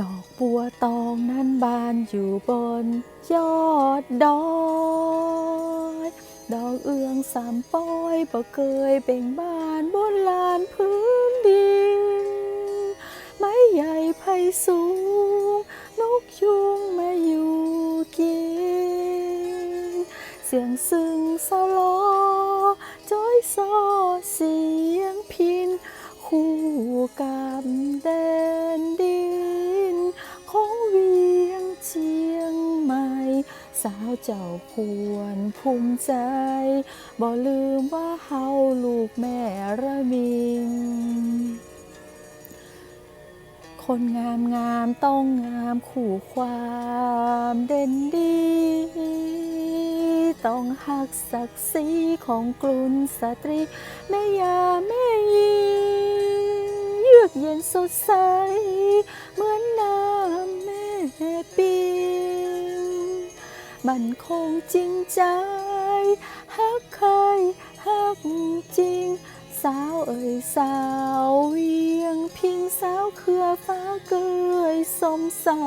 ดอกบัวตองนั้นบานอยู่บนยอดดอยดอกเอื้องสามป้อยบ่เคยเบ่งบานบนลานพื้นดิน ไม้ใหญ่ไผ่สูง นกยุงมาอยู่กิน เสียงซึ่งสลอจ้อยซอเสียงพิน คู่กับแดนดิน สาวเจ้าพวนภูมิใจ บ่ลืมว่าเฮาลูกแม่ระมิง คนงามงามต้องงามคู่ความเด่นดี ต้องหักศักดิ์ศรีของกลุ่นสตรี แม่ยาแม่ยิงเยือกเย็นสดใส เหมือนน้ำแม่ปิง มันคงจริงใจฮักใครฮักจริง สาวเอ่ยสาวเวียง พิงสาวเครือฟ้าเกยสมสา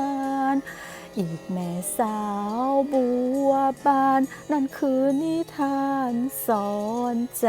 รอีกแม่สาวบัวบาน นั่นคือนิทานสอนใจ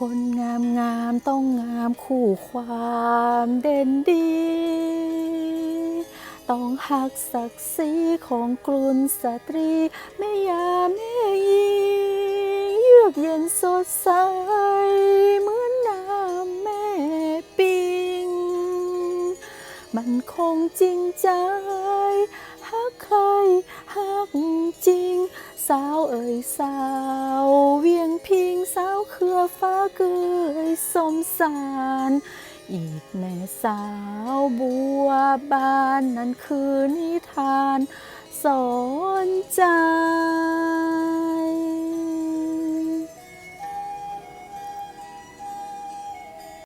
คนงามงามต้องงามคู่ความเด่นดี ต้องหักศักดิ์ศรีของกลุ่นสตรีแม่ยาแม่ยิงเยือกเย็นสดใสเหมือนน้ำแม่ปิง มันคงจริงใจฮักใครฮัก สาวเอ่ยสาว เวียงพิงสาวเครือฟ้าเกยสมสาร อีกแม่สาวบัวบานนั่นคือนิทาน สอนใจ